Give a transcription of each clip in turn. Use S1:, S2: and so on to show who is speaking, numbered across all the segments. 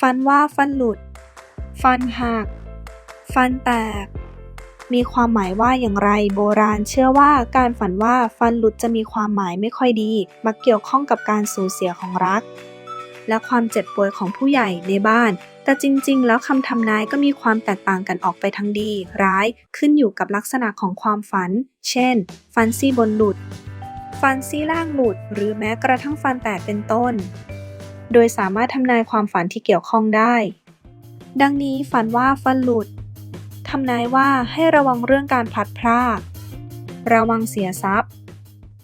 S1: ฟันว่าฟันหลุด ฟันหัก ฟันแตก มีความหมายว่าอย่างไร โบราณเชื่อว่าการฝันว่าฟันหลุดจะมีความหมายไม่ค่อยดี มักเกี่ยวข้องกับการสูญเสียของรัก และความเจ็บป่วยของผู้ใหญ่ในบ้าน แต่จริง ๆ แล้วคำทำนายก็มีความแตกต่างกันออกไปทั้งดี ร้าย ขึ้นอยู่กับลักษณะของความฝัน เช่น ฟันซี่บนหลุด ฟันซี่ล่างหลุด หรือแม้กระทั่งฟันแตกเป็นต้น โดยสามารถทำนายความฝันที่เกี่ยวข้องได้ ดังนี้ฝันว่าฟันหลุดทำนายว่าให้ระวังเรื่องการพลัดพราก ระวังเสียทรัพย์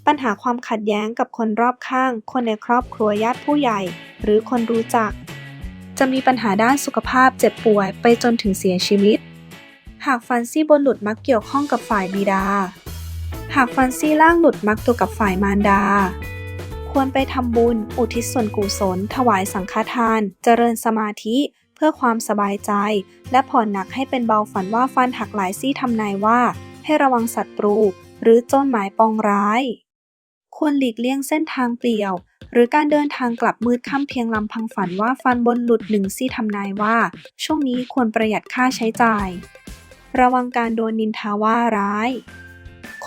S1: ปัญหาความขัดแย้งกับคนรอบข้าง คนในครอบครัวญาติผู้ใหญ่ หรือคนรู้จัก จะมีปัญหาด้านสุขภาพเจ็บป่วยไปจนถึงเสียชีวิต หากฟันซี่บนหลุดมักเกี่ยวข้องกับฝ่ายบิดา หากฟันซี่ล่างหลุดมักตัวกับฝ่ายมารดา ควรไปทำบุญ อุทิศส่วนกุศล ถวายสังฆทาน เจริญสมาธิ เพื่อความสบายใจ และผ่อนหนักให้เป็นเบาฝันว่าฟันหักหลายซี่ทำนายว่า ให้ระวังศัตรู หรือโจรหมายปองร้าย ควรหลีกเลี่ยงเส้นทางเปลี่ยว หรือการเดินทางกลับมืดค่ำเพียงลำพังฝันว่าฟันบนหลุดหนึ่งซี่ทำนายว่า ช่วงนี้ควรประหยัดค่าใช้จ่าย ระวังการโดนนินทาว่าร้าย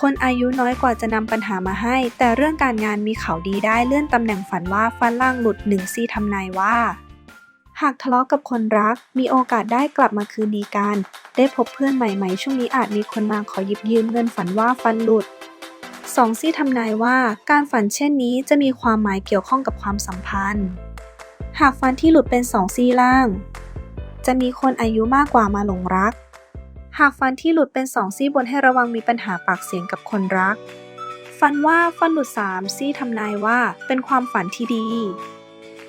S1: คนอายุน้อยกว่าจะนำปัญหามาให้ แต่เรื่องการงานมีข่าวดีได้เลื่อนตำแหน่งฝันว่าฟันล่างหลุดหนึ่งซี่ทำนายว่า หากทะเลาะกับคนรัก มีโอกาสได้กลับมาคืนดีกัน ได้พบเพื่อนใหม่ๆ ช่วงนี้อาจมีคนมาขอหยิบยืมเงินฝันว่าฟันหลุดสองซี่ทำนายว่าการฝันเช่นนี้จะมีความหมายเกี่ยวข้องกับความสัมพันธ์ หากฟันที่หลุดเป็นสองซี่ล่าง จะมีคนอายุมากกว่ามาหลงรัก หากฟันที่หลุดเป็นสองซี่บนให้ระวังมีปัญหาปากเสียงกับคนรัก ฟันว่าฟันหลุดสามซี่ทำนายว่าเป็นความฝันที่ดี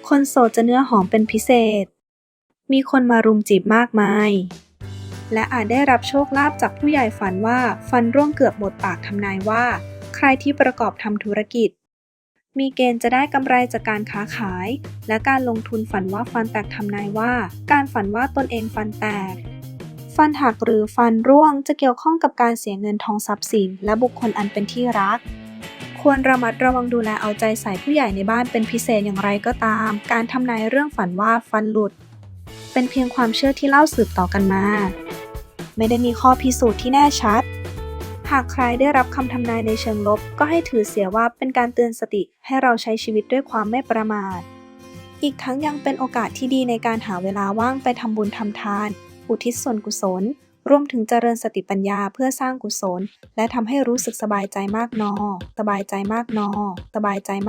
S1: คนโสดจะเนื้อหอมเป็นพิเศษ มีคนมารุมจีบมากมาย และอาจได้รับโชคลาภจากผู้ใหญ่ฝันว่าฟันร่วงเกือบหมดปากทำนายว่า ใครที่ประกอบทำธุรกิจ มีเกณฑ์จะได้กำไรจากการค้าขาย และการลงทุนฝันว่าฟันแตกทำนายว่า การฝันว่าตนเองฟันแตก ฟันหักหรือฟันร่วงจะเกี่ยวข้องกับการเสียเงินทองทรัพย์สิน และบุคคลอันเป็นที่รัก ควรระมัดระวังดูแลเอาใจใส่ผู้ใหญ่ในบ้านเป็นพิเศษอย่างไรก็ตาม การทำนายเรื่องฝันว่าฟันหลุด เป็นเพียงความเชื่อที่เล่าสืบต่อกันมา ไม่ได้มีข้อพิสูจน์ที่แน่ชัด หากใครได้รับคำทำนายในเชิงลบ ก็ให้ถือเสียว่าเป็นการเตือนสติให้เราใช้ชีวิตด้วยความไม่ประมาทอีกทั้งยังเป็นโอกาสที่ดีในการหาเวลาว่างไปทำบุญทำทาน อุทิศส่วนกุศล รวมถึงเจริญสติปัญญาเพื่อสร้างกุศล และทำให้รู้สึกสบายใจมากนอ สบายใจมากนอ สบายใจมาก